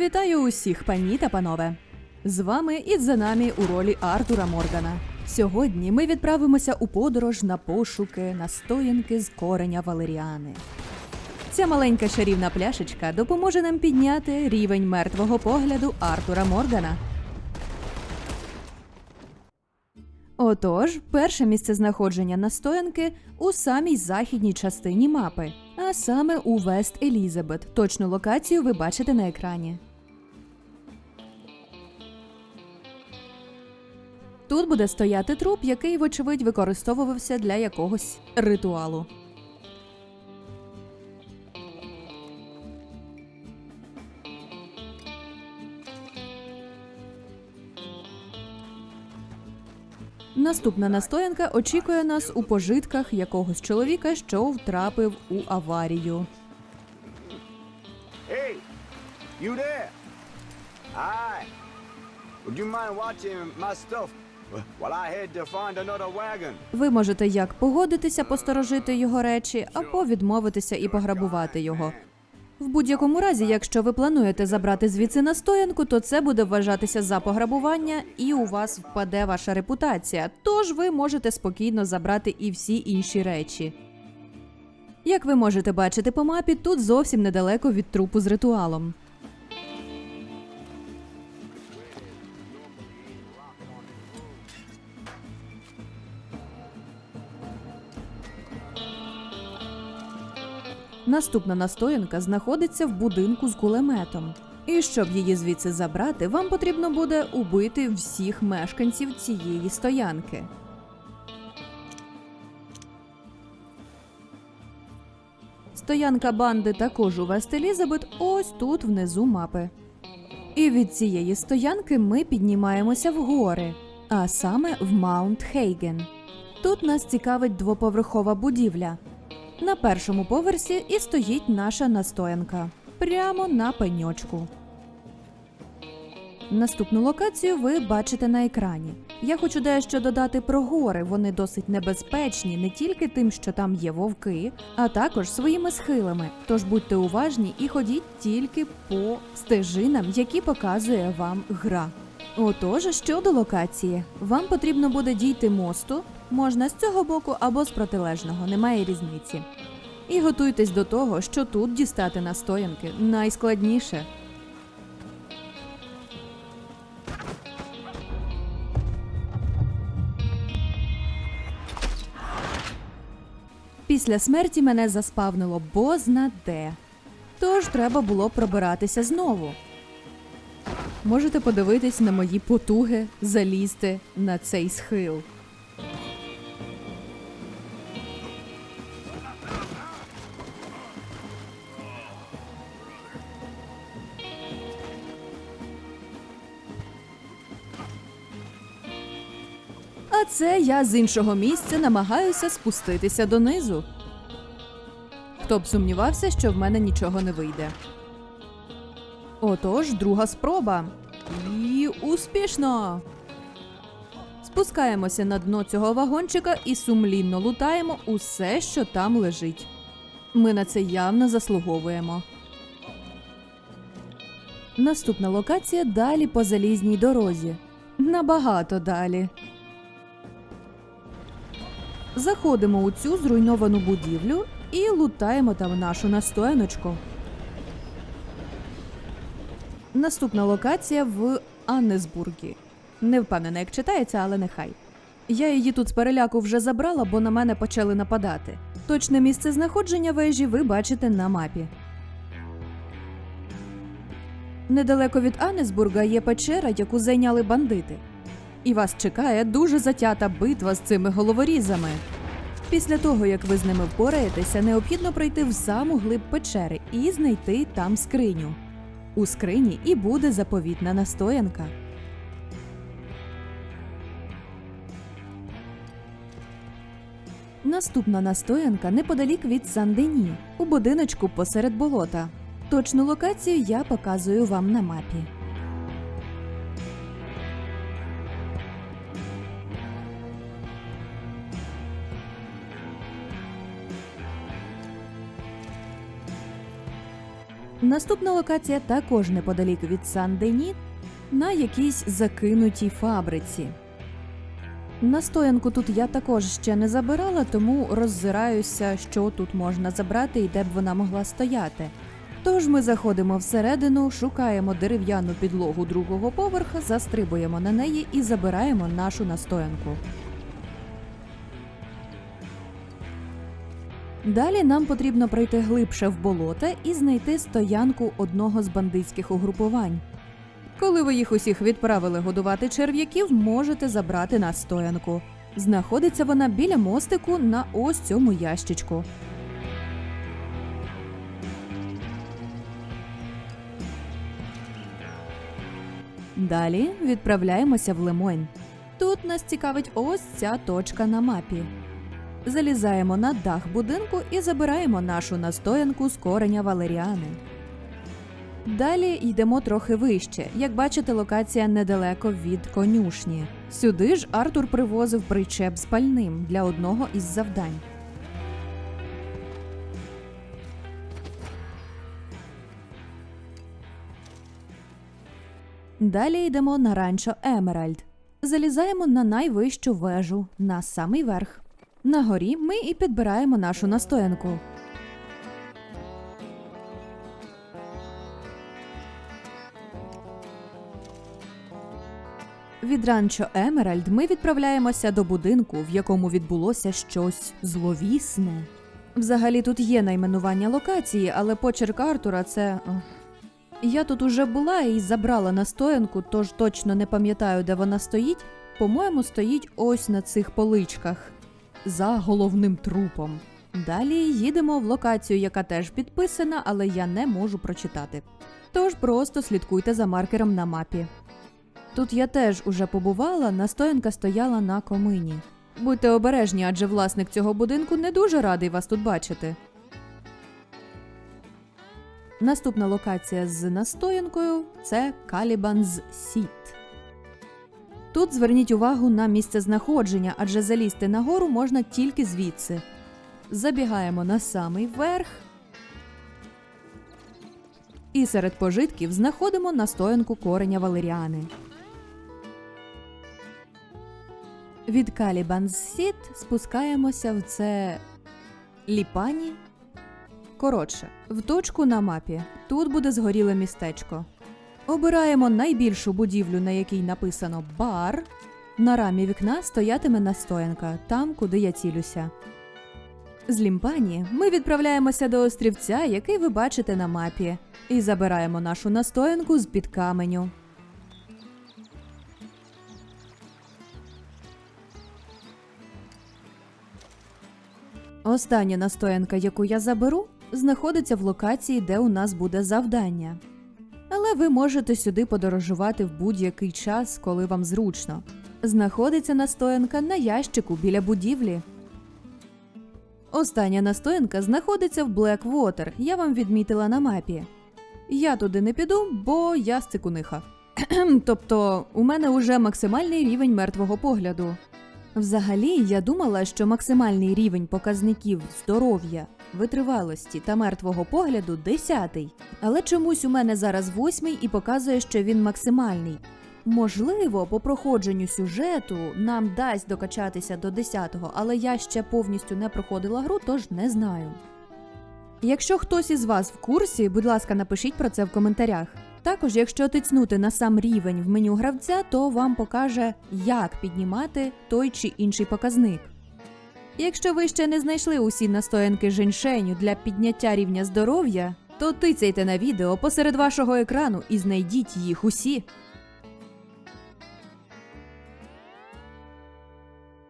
Вітаю усіх, пані та панове! З вами і за нами у ролі Артура Моргана. Сьогодні ми відправимося у подорож на пошуки настоянки з кореня валеріани. Ця маленька чарівна пляшечка допоможе нам підняти рівень мертвого погляду Артура Моргана. Отож, перше місце знаходження настоянки у самій західній частині мапи, а саме у Вест Елізабет. Точну локацію ви бачите на екрані. Тут буде стояти труп, який, вочевидь, використовувався для якогось ритуалу. Наступна настоянка очікує нас у пожитках якогось чоловіка, що втрапив у аварію. Hey, you there? Hi. Would you mind watching my stuff while I head to find another wagon? Ви можете як погодитися посторожити його речі, або відмовитися і пограбувати його. В будь-якому разі, якщо ви плануєте забрати звідси настоянку, то це буде вважатися за пограбування, і у вас впаде ваша репутація. Тож ви можете спокійно забрати і всі інші речі. Як ви можете бачити по мапі, тут зовсім недалеко від трупу з ритуалом. Наступна настоянка знаходиться в будинку з кулеметом. І щоб її звідси забрати, вам потрібно буде убити всіх мешканців цієї стоянки. Стоянка банди також у Вест Елізабет ось тут внизу мапи. І від цієї стоянки ми піднімаємося в гори, а саме в Маунт Хейген. Тут нас цікавить двоповерхова будівля. На першому поверсі і стоїть наша настоянка прямо на пеньочку. Наступну локацію ви бачите на екрані. Я хочу дещо додати про гори. Вони досить небезпечні не тільки тим, що там є вовки, а також своїми схилами. Тож будьте уважні і ходіть тільки по стежинам, які показує вам гра. Отож, щодо локації, вам потрібно буде дійти мосту, можна з цього боку або з протилежного, немає різниці. І готуйтесь до того, що тут дістати настоянки найскладніше. Після смерті мене заспавнило бозна де. Тож треба було пробиратися знову. Можете подивитись на мої потуги залізти на цей схил. А це я з іншого місця намагаюся спуститися донизу. Хто б сумнівався, що в мене нічого не вийде. Отож, друга спроба. І успішно. Спускаємося на дно цього вагончика і сумлінно лутаємо усе, що там лежить. Ми на це явно заслуговуємо. Наступна локація далі по залізній дорозі. Набагато далі. Заходимо у цю зруйновану будівлю і лутаємо там нашу настояночку. Наступна локація в Аннесбургі. Не впевнена, як читається, але нехай. Я її тут з переляку вже забрала, бо на мене почали нападати. Точне місце знаходження вежі ви бачите на мапі. Недалеко від Аннесбурга є печера, яку зайняли бандити. І вас чекає дуже затята битва з цими головорізами. Після того, як ви з ними впораєтеся, необхідно пройти в саму глиб печери і знайти там скриню. У скрині і буде заповітна настоянка. Наступна настоянка неподалік від Сан-Дені, у будиночку посеред болота. Точну локацію я показую вам на мапі. Наступна локація також неподалік від Сан-Дені на якійсь закинутій фабриці. Настоянку тут я також ще не забирала, тому роззираюся, що тут можна забрати і де б вона могла стояти. Тож ми заходимо всередину, шукаємо дерев'яну підлогу другого поверха, застрибуємо на неї і забираємо нашу настоянку. Далі нам потрібно пройти глибше в болота і знайти стоянку одного з бандитських угрупувань. Коли ви їх усіх відправили годувати черв'яків, можете забрати настоянку. Знаходиться вона біля мостику на ось цьому ящичку. Далі відправляємося в Лемойн. Тут нас цікавить ось ця точка на мапі. Залізаємо на дах будинку і забираємо нашу настоянку з кореня валеріани. Далі йдемо трохи вище. Як бачите, локація недалеко від конюшні. Сюди ж Артур привозив причеп з пальним для одного із завдань. Далі йдемо на ранчо Емеральд. Залізаємо на найвищу вежу, на самий верх. На горі ми і підбираємо нашу настоянку. Від ранчо Емеральд ми відправляємося до будинку, в якому відбулося щось зловісне. Взагалі тут є найменування локації, але почерк Артура це. Я тут уже була і забрала настоянку, тож точно не пам'ятаю, де вона стоїть. По-моєму, стоїть ось на цих поличках за головним трупом. Далі їдемо в локацію, яка теж підписана, але я не можу прочитати. Тож просто слідкуйте за маркером на мапі. Тут я теж уже побувала, настоянка стояла на комині. Будьте обережні, адже власник цього будинку не дуже радий вас тут бачити. Наступна локація з настоянкою це Калібанз Сіт. Тут зверніть увагу на місце знаходження, адже залізти нагору можна тільки звідси. Забігаємо на самий верх. І серед пожитків знаходимо настоянку кореня валеріани. Від Калібанз Сіт спускаємося в це Ліпані. Коротше, в точку на мапі. Тут буде згоріле містечко. Обираємо найбільшу будівлю, на якій написано бар. На рамі вікна стоятиме настоянка, там, куди я цілюся. З Лімпані ми відправляємося до острівця, який ви бачите на мапі, і забираємо нашу настоянку з під каменю. Остання настоянка, яку я заберу, знаходиться в локації, де у нас буде завдання. Ви можете сюди подорожувати в будь-який час, коли вам зручно. Знаходиться настоянка на ящику біля будівлі. Остання настоянка знаходиться в Блеквотер, я вам відмітила на мапі. Я туди не піду, бо я стикуниха. тобто, у мене уже максимальний рівень мертвого погляду. Взагалі, я думала, що максимальний рівень показників здоров'я, витривалості та мертвого погляду 10, але чомусь у мене зараз восьмий і показує, що він максимальний. Можливо, по проходженню сюжету нам дасть докачатися до 10-го, але я ще повністю не проходила гру, тож не знаю. Якщо хтось із вас в курсі, будь ласка, напишіть про це в коментарях. Також, якщо тицнути на сам рівень в меню гравця, то вам покаже, як піднімати той чи інший показник. Якщо ви ще не знайшли усі настоянки женьшеню для підняття рівня здоров'я, то тицяйте на відео посеред вашого екрану і знайдіть їх усі.